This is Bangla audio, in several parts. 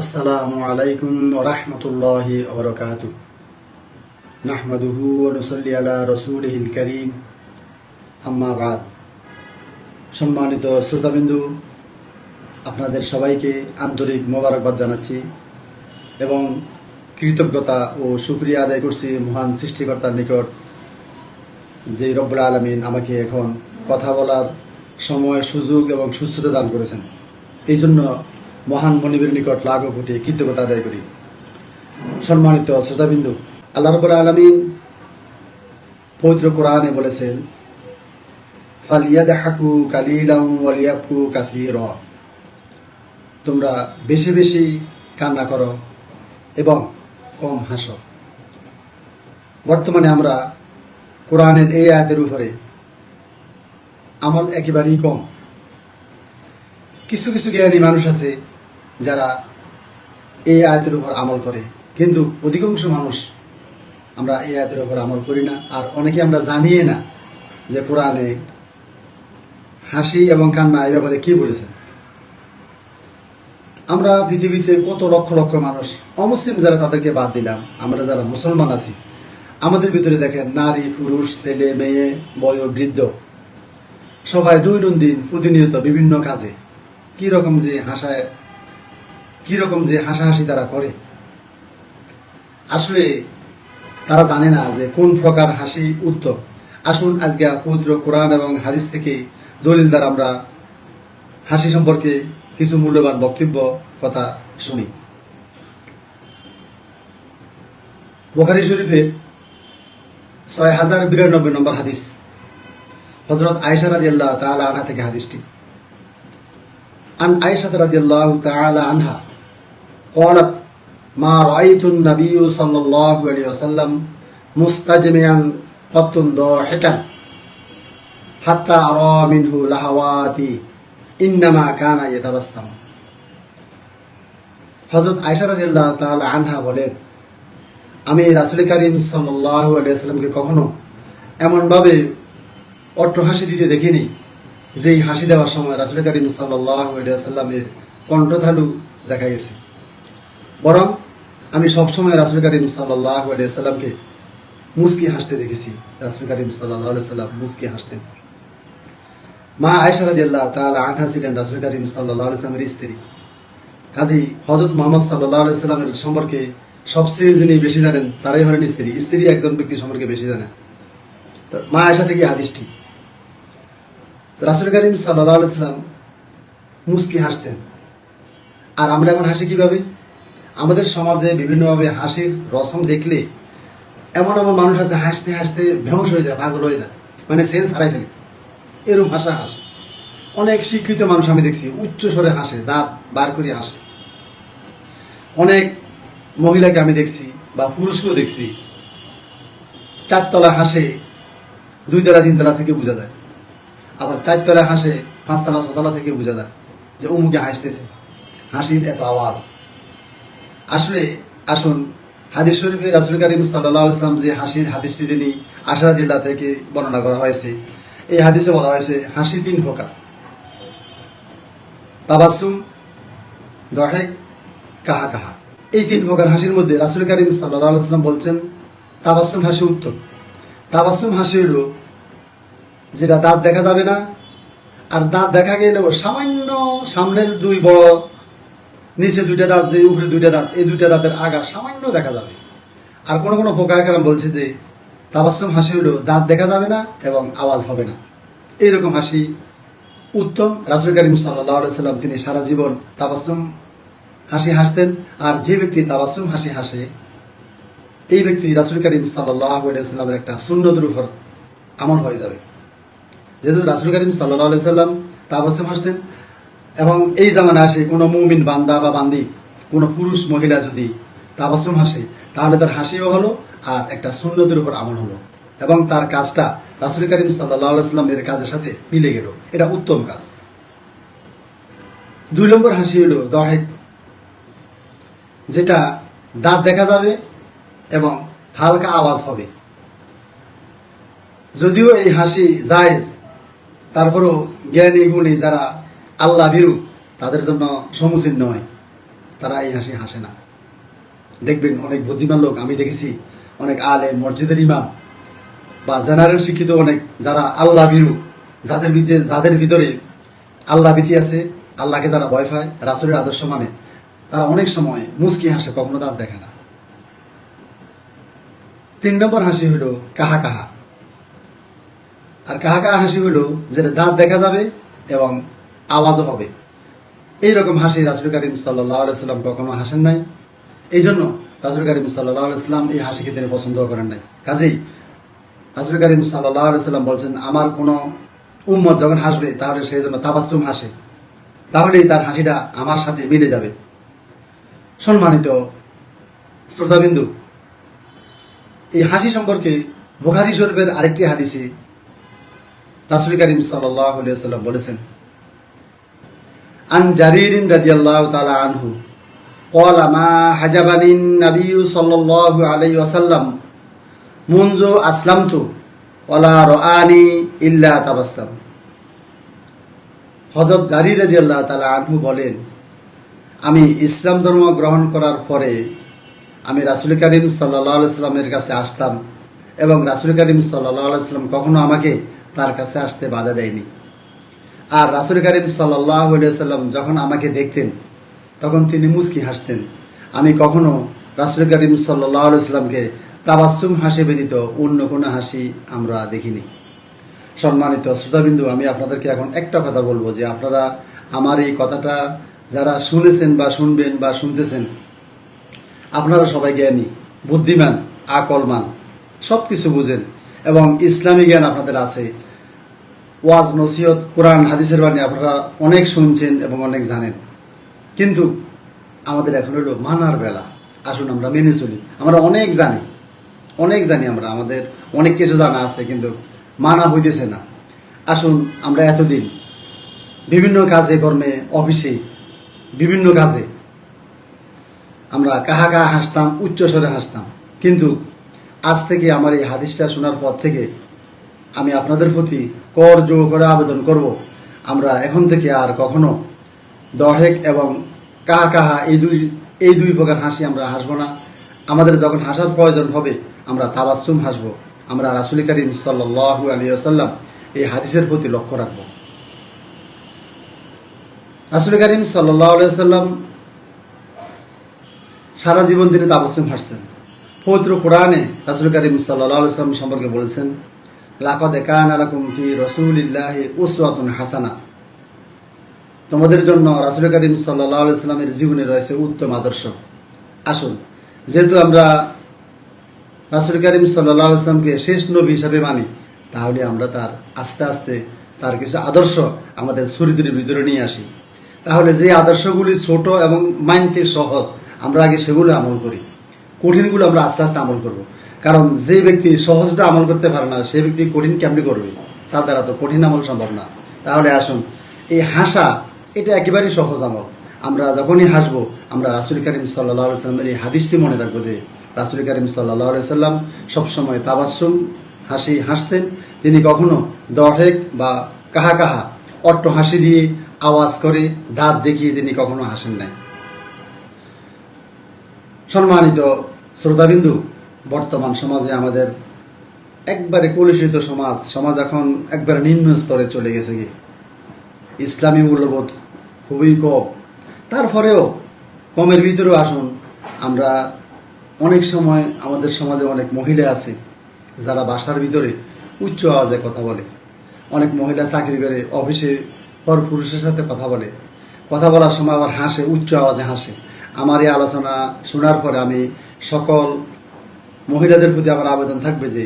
আসসালামু আলাইকুম ওরহমতুল্লাহি ওবরকাত নাহমাদুহু অনুসল্লি আলা রসুলহিল করিম। আম্মা বাদ। সম্মানিত শ্রোতাবিন্দু, আপনাদের সবাইকে আন্তরিক মোবারকবাদ জানাচ্ছি এবং কৃতজ্ঞতা ও সুক্রিয়া আদায় করছি মহান সৃষ্টিকর্তার নিকট। যে রব্বুল আলমিন আমাকে এখন কথা বলার সময়, সুযোগ এবং সুস্থতা দান করেছেন। এই জন্য মহান মনিবের নিকট লাগ কোটি কৃতজ্ঞতা আদায় করি। সম্মানিত শ্রোতাবিন্দু, আল্লাহ রব্বুল আলমিন পবিত্র কোরআনে বলেছেন, ফালিয়াদহাকু কালিলাম ওয়ালিয়াবকু কাসীরা তোমরা বেশি বেশি কান্না করো এবং কম হাসো। বর্তমানে আমরা কোরআনের এই আয়াতের উপরে আমল একেবারেই কম। কিছু কিছু জ্ঞানী মানুষ আছে যারা এই আয়াতের উপর আমল করে। কিন্তু অধিকাংশ মানুষ আমরা এই আয়াতের উপর আমল করি না। আর অনেকে আমরা জানিয়ে না যে কোরআনে হাসি এবং কান্না এই ব্যাপারে কি বলেছে। আমরা পৃথিবীতে কত লক্ষ লক্ষ মানুষ, অমুসলিম যারা তাদেরকে বাদ দিলাম, আমরা যারা মুসলমান আছি, আমাদের ভিতরে দেখেন নারী, পুরুষ, ছেলে, মেয়ে, বয়, বৃদ্ধ, সবাই দৈনন্দিন প্রতিনিয়ত বিভিন্ন কাজে। কি রকম যে হাসায় কীরকম যে হাসাহাসি তারা করে? আসলে তারা জানে না যে কোন প্রকার হাসি উত্তম। আসুন আজকে পবিত্র কোরআন এবং হাদিস থেকে দলিল দ্বারা আমরা হাসি সম্পর্কে কিছু মূল্যবান বক্তব্য, কথা শুনি। বোখারি শরীফের ছয় হাজার বিরানব্বই নম্বর হাদিস। হজরত আয়সা রাজি আল্লাহ তালা আনহা থেকে হাদিসটি। আন আয়সা রাজি আল্লাহ তালা আনহা قالت ما رأيت النبي صلى الله عليه وسلم مستجمعا قط ضاحكا حتى أرى منه لهواتي إنما كان يتبسم হজরত আয়সা রাদিয়াল্লাহু তাআলা আনহা বলেন আমি রাসূল করিম সাল্লাল্লাহু আলাইহি ওয়াসাল্লামকে কখনো এমন ভাবে অট্টহাসি দিতে দেখিনি যেই হাসি দেওয়ার সময় রাসুল করিম সাল্লামের কণ্ঠথালু দেখা গেছে বরং আমি সবসময় রাসুল করিম সাল্লামকে মুস্কি হাসতে দেখেছি। রাসুল করিম সাল্লাম মুস্কি হাসতেন। মা আয়সারাদি তাহলে আঠা ছিলেন রাসুল করিম সাল্লামের স্ত্রী। কাজী হজরত মোহাম্মদ সাল্লাহ সাল্লামের সম্পর্কে সবচেয়ে যিনি বেশি জানেন, তারাই হলেন স্ত্রী। স্ত্রী একজন ব্যক্তি সম্পর্কে বেশি জানেন মা আয়সা থেকে আদিষ্টি রাসুল করিম সাল্লাম মুস্কি হাসতেন। আর আমরা এখন হাসি কীভাবে? আমাদের সমাজে বিভিন্নভাবে হাসির রসম দেখলে এমন এমন মানুষ আছে, হাসতে হাসতে ভেংস হয়ে যায়, পাগল হয়ে যায় মানে সেন্স হারাই ফেলে। এরকম হাসা হাসে। অনেক শিক্ষিত মানুষ আমি দেখছি, উচ্চ স্বরে হাসে, দাঁত বার করে হাসে। অনেক মহিলাকে আমি দেখছি বা পুরুষকেও দেখছি চারতলা হাসে, দুই তলা, তিন তলা থেকে বোঝা যায়। আবার চারতলা হাসে, পাঁচতলা, ছতলা থেকে বোঝা যায় যে অমুকে হাসতেছে। হাসির এত আওয়াজ। আসলে আসুন, হাদিস শরীফে রাসুল করিম সাল্লাহ ইসলাম যে হাসির হাদিসটি তিনি আশারাদিল্লাহ থেকে বর্ণনা করা হয়েছে, এই হাদিসে বলা হয়েছে, হাসি তিন প্রকার। তাবাসুম দহেক কাহা কাহা। এই তিন প্রকার হাসির মধ্যে রাসুল করিম সাল্লাহ ইসলাম বলছেন তাবাসুম হাসি উত্তম। তাবাসুম হাসি হলো, যেটা দাঁত দেখা যাবে না, আর দাঁত দেখা গেলেও সামান্য সামনের দুই বড় নিচে দুইটা দাঁত, যে উপরে দুইটা দাঁত, এই দুইটা দাঁতের আগা সামান্য দেখা যাবে। আর কোনো কোনো ফোকাকার বলছে যে তাবাসম হাসি হলো দাঁত দেখা যাবে না এবং আওয়াজ হবে না। এইরকম হাসি উত্তম রাসুল করিম সাল্লাম তিনি সারা জীবন তাবাসম হাসি হাসতেন। আর যে ব্যক্তি তাবাসম হাসি হাসে, এই ব্যক্তি রাসুল করিম সাল্লামের একটা সুন্নতের উপর আমল হয়ে যাবে। যেহেতু রাসুল করিম সাল্লাহ সাল্লাম তাবাসম হাসতেন এবং এই জামানে আসে কোনো মুমিন বান্দা বা বান্দি, কোনো পুরুষ মহিলা যদি তাবাসম হাসে, তাহলে তার হাসিও হলো আর একটা সুন্নতের উপর আমল হলো। এবং তার কাজটা রাসুল করিম সাল্লাহ এর কাজের সাথে মিলে গেল। এটা উত্তম কাজ। দুই নম্বর হাসি হলো দহেক যেটা দাঁত দেখা যাবে এবং হালকা আওয়াজ হবে। যদিও এই হাসি জায়েজ, তারপরও জ্ঞানী গুণী যারা আল্লাহ ভীরু তাদের জন্য সমুচীন নয়। তারা এই হাসি হাসে না। দেখবেন অনেক বুদ্ধিমান লোক, আমি দেখেছি অনেক আলে মসজিদের ইমাম, বা জেনারেল শিক্ষিত অনেক, যারা আল্লাহ বিরু, যাদের ভিতরে যাদের ভিতরে আল্লাহ ভীতি আছে, আল্লাহকে যারা ভয় পায়, রাসুলের আদর্শ মানে তারা অনেক সময় মুচকি হাসে, কখনো দাঁত দেখে না। তিন নম্বর হাসি হলো কাহা কাহা। আর কাহা কাহা হাসি হলো, যেটা দাঁত দেখা যাবে এবং আওয়াজও হবে। এইরকম হাসি রাসুল করিম সাল্লাহ সাল্লাম কখনো হাসেন নাই। এই জন্য রাসুল করিম সাল্লাহ সাল্লাম এই হাসিকে তিনি পছন্দ করেন নাই। কাজেই রাসুল করিম সাল্লাহ সাল্লাম বলছেন, আমার কোনো উম্মত যখন হাসবে, তাহলে সেই জন্য তাবাসুম হাসে। তাহলেই তার হাসিটা আমার সাথে মিলে যাবে। সম্মানিত শ্রোতাবিন্দু, এই হাসি সম্পর্কে বুখারি শরীফের আরেকটি হাদিসে রাসুল করিম সাল্লাম বলেছেন আন জারিরিন রাদিয়াল্লাহু তাআলা আনহু قال ما حجبني النبي صلى الله عليه وسلم منذ أسلمت ولا رآني إلا تبسم হজরত জারি রাদিয়াল্লাহু তাআলা আনহু বলেন আমি ইসলাম ধর্ম গ্রহণ করার পরে আমি রাসুল করিম সাল্লাহ সাল্লামের কাছে আসতাম এবং রাসুল করিম সাল্লাহ সাল্লাম কখনো আমাকে তার কাছে আসতে বাধা দেয়নি আর রাসুল করিম সাল্লাম যখন আমাকে দেখতেন, তখন তিনি মুস্কি হাসতেন। আমি কখনো রাসুল করিম সাল্লাহ সাল্লামকে তাবাসুম হাসি ব্যতীত অন্য কোনো হাসি আমরা দেখিনি। সম্মানিত শ্রোতাবিন্দু, আমি আপনাদেরকে এখন একটা কথা বলব যে আপনারা আমার এই কথাটা যারা শুনেছেন বা শুনবেন বা শুনতেছেন, আপনারা সবাই জ্ঞানী, বুদ্ধিমান, আকলমান সব কিছু বুঝেন এবং ইসলামী জ্ঞান আপনাদের আছে। ওয়াজ, নসিহত, কোরআন, হাদিসের বাণী আপনারা অনেক শুনছেন এবং অনেক জানেন। কিন্তু আমাদের এখন হলো মানার বেলা। আসুন আমরা মেনে চলি। আমরা অনেক জানি। অনেক জানি আমরা। আমাদের অনেক কিছু জানা আছে, কিন্তু মানা হইতেছে না। আসুন আমরা এতদিন বিভিন্ন কাজে, কর্মে, অফিসে, বিভিন্ন কাজে আমরা কাহা কাহা হাসতাম, উচ্চস্বরে হাসতাম। কিন্তু আজ থেকে আমার এই হাদিসটা শোনার পর থেকে আমি আপনাদের প্রতি কর জোর করে আবেদন করব। আমরা এখন থেকে আর কখনো দহেক এবং কাহা কাহা এই দুই এই দুই প্রকার হাসি আমরা হাসবো না। আমাদের যখন হাসার প্রয়োজন হবে, আমরা তাবাসুম হাসবো। আমরা রাসুল করিম সাল্লাহ আলী আসাল্লাম এই হাদিসের প্রতি লক্ষ্য রাখব। রাসুল করিম সাল্লাহ সাল্লাম সারা জীবন তিনি তাবাসুম হাসছেন। পবিত্র কোরআনে রাসুল করিম সাল্লাম সম্পর্কে বলেছেন তোমাদের জন্য রাসুল করিম সাল্লামের জীবনে রয়েছে উত্তম আদর্শ। আসুন, যেহেতু আমরা রাসুল করিম সাল্লামকে শেষ নবী হিসাবে মানি, তাহলে আমরা তার আস্তে আস্তে তার কিছু আদর্শ আমাদের চরিত্রের ভিতরে নিয়ে আসি। তাহলে যে আদর্শগুলি ছোট এবং মানতে সহজ, আমরা আগে সেগুলো আমল করি। কঠিনগুলো আমরা আস্তে আস্তে আমল করব। কারণ যে ব্যক্তি সহজটা আমল করতে পারে না, সে ব্যক্তি কঠিন কেমনি করবে? তার দ্বারা তো কঠিন আমল সম্ভব না। তাহলে আসুন, এই হাসা, এটা একেবারেই সহজ আমল। আমরা যখনই হাসবো, আমরা রাসুল করিম সাল্লাহ সাল্লামের এই হাদিসটি মনে রাখব যে, রাসুল করিম সাল্লাহ সাল্লাম সবসময় তাবাসুম হাসি হাসতেন। তিনি কখনো দহেক বা কাহা কাহা, অট্ট হাসি দিয়ে আওয়াজ করে দাঁত দেখিয়ে তিনি কখনো হাসেন নাই। সম্মানিত শ্রোতাবিন্দু বর্তমান সমাজে আমাদের একবারে কলুষিত সমাজ সমাজ এখন একবারে নিম্ন স্তরে চলে গেছে গিয়ে ইসলামী মূল্যবোধ খুবই কম। তারপরেও কমের ভিতরেও আসুন, আমরা অনেক সময় আমাদের সমাজে অনেক মহিলা আছে, যারা বাসার ভিতরে উচ্চ আওয়াজে কথা বলে। অনেক মহিলা চাকরি করে, অফিসে পর পুরুষের সাথে কথা বলে। কথা বলার সময় আবার হাসে, উচ্চ আওয়াজে হাসে। আমার এই আলোচনা শোনার পরে আমি সকল মহিলাদের প্রতি আমার আবেদন থাকবে যে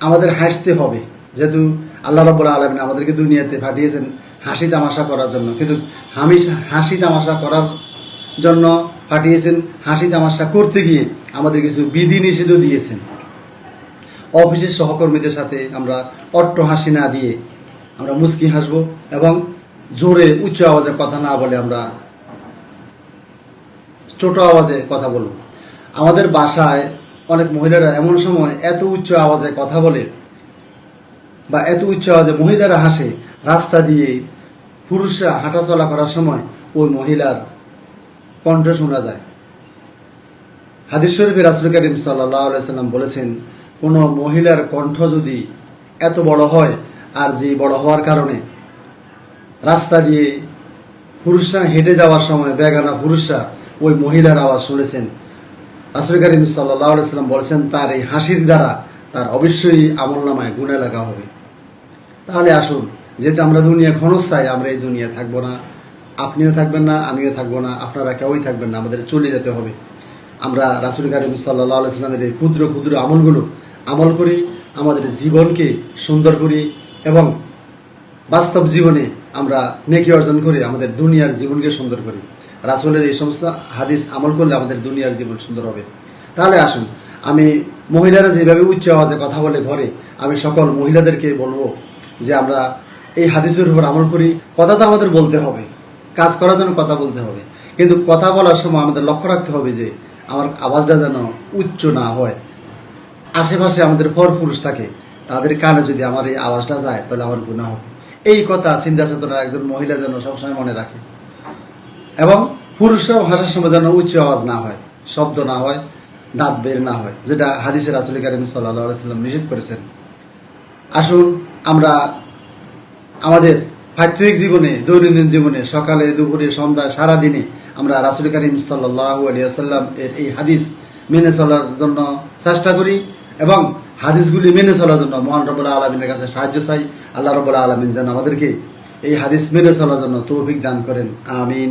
আমাদের হাসতে হবে। যেহেতু আল্লাহ রব্বুল আলমিন আমাদেরকে দুনিয়াতে পাঠিয়েছেন হাসি তামাশা করার জন্য। কিন্তু হামি হাসি তামাশা করার জন্য পাঠিয়েছেন হাসি তামাশা করতে গিয়ে আমাদের কিছু বিধি নিষেধও দিয়েছেন। অফিসের সহকর্মীদের সাথে আমরা অট্ট হাসি না দিয়ে আমরা মুস্কি হাসবো এবং জোরে উচ্চ আওয়াজে কথা না বলে আমরা ছোট আওয়াজে কথা বলব। আমাদের বাসায় অনেক মহিলারা এমন সময় এত উচ্চ আওয়াজে কথা বলে বা এত উচ্চ আওয়াজে মহিলারা হাসে, রাস্তা দিয়ে পুরুষরা হাঁটাচলা করার সময় ওই মহিলার কণ্ঠ শোনা যায়। হাদিস শরীফে রাসুল করিম সাল্লাম বলেছেন, কোন মহিলার কণ্ঠ যদি এত বড় হয় আর যে বড় হওয়ার কারণে রাস্তা দিয়ে পুরুষরা হেঁটে যাওয়ার সময় বেগানা পুরুষরা ওই মহিলার আওয়াজ শুনেছেন রাসুল করিম সাল্লাম বলেছেন, তার এই হাসির দ্বারা তার অবশ্যই আমল নামায় গুণে লাগা হবে। তাহলে আসুন, যেহেতু আমরা দুনিয়া ক্ষণস্থায়ী, আমরা এই দুনিয়া থাকব না। আপনিও থাকবেন না, আমিও থাকব না, আপনারা কেউই থাকবেন না, আমাদের চলে যেতে হবে। আমরা রাসুল কারিম সাল্লাহ ইসলামের এই ক্ষুদ্র ক্ষুদ্র আমলগুলো আমল করি, আমাদের জীবনকে সুন্দর করি এবং বাস্তব জীবনে আমরা নেকি অর্জন করি, আমাদের দুনিয়ার জীবনকে সুন্দর করি। রাসুলের এই সমস্ত হাদিস আমল করলে আমাদের দুনিয়ার জীবন সুন্দর হবে। তাহলে আসুন, আমি মহিলারা যেভাবে উচ্চ আওয়াজে কথা বলে ঘরে আমি সকল মহিলাদেরকে বলব যে আমরা এই হাদিসের উপর আমল করি। কথা তো আমাদের বলতে হবে, কাজ করার জন্য কথা বলতে হবে। কিন্তু কথা বলার সময় আমাদের লক্ষ্য রাখতে হবে যে আমার আওয়াজটা যেন উচ্চ না হয়। আশেপাশে আমাদের পর পুরুষ থাকে, তাদের কানে যদি আমার এই আওয়াজটা যায়, তাহলে আমার গুণা হবে। এই কথা চিন্তা চেতনা একজন মহিলা যেন সবসময় মনে রাখে। এবং পুরুষরাও হাসার সময় যেন উচ্চ আওয়াজ না হয়, শব্দ না হয়, দাঁত বের না হয়, যেটা হাদিসের আসলে কারিম সাল্লাহ সাল্লাম নিষেধ করেছেন। আসুন আমরা আমাদের পারিবারিক জীবনে, দৈনন্দিন জীবনে, সকালে, দুপুরে সন্ধ্যা সারা দিনে আমরা রাসুল করিম সাল্লাহ আলিয়াল্লাম এর এই হাদিস মেনে চলার জন্য চেষ্টা করি এবং হাদিসগুলি মেনে চলার জন্য মহান রবুল্লাহ আলমিনের কাছে সাহায্য চাই। আল্লাহ রবুল্লাহ আলমিন যেন আমাদেরকে এই হাদিস মেনে চলার জন্য তৌফিক দান করেন। আমিন।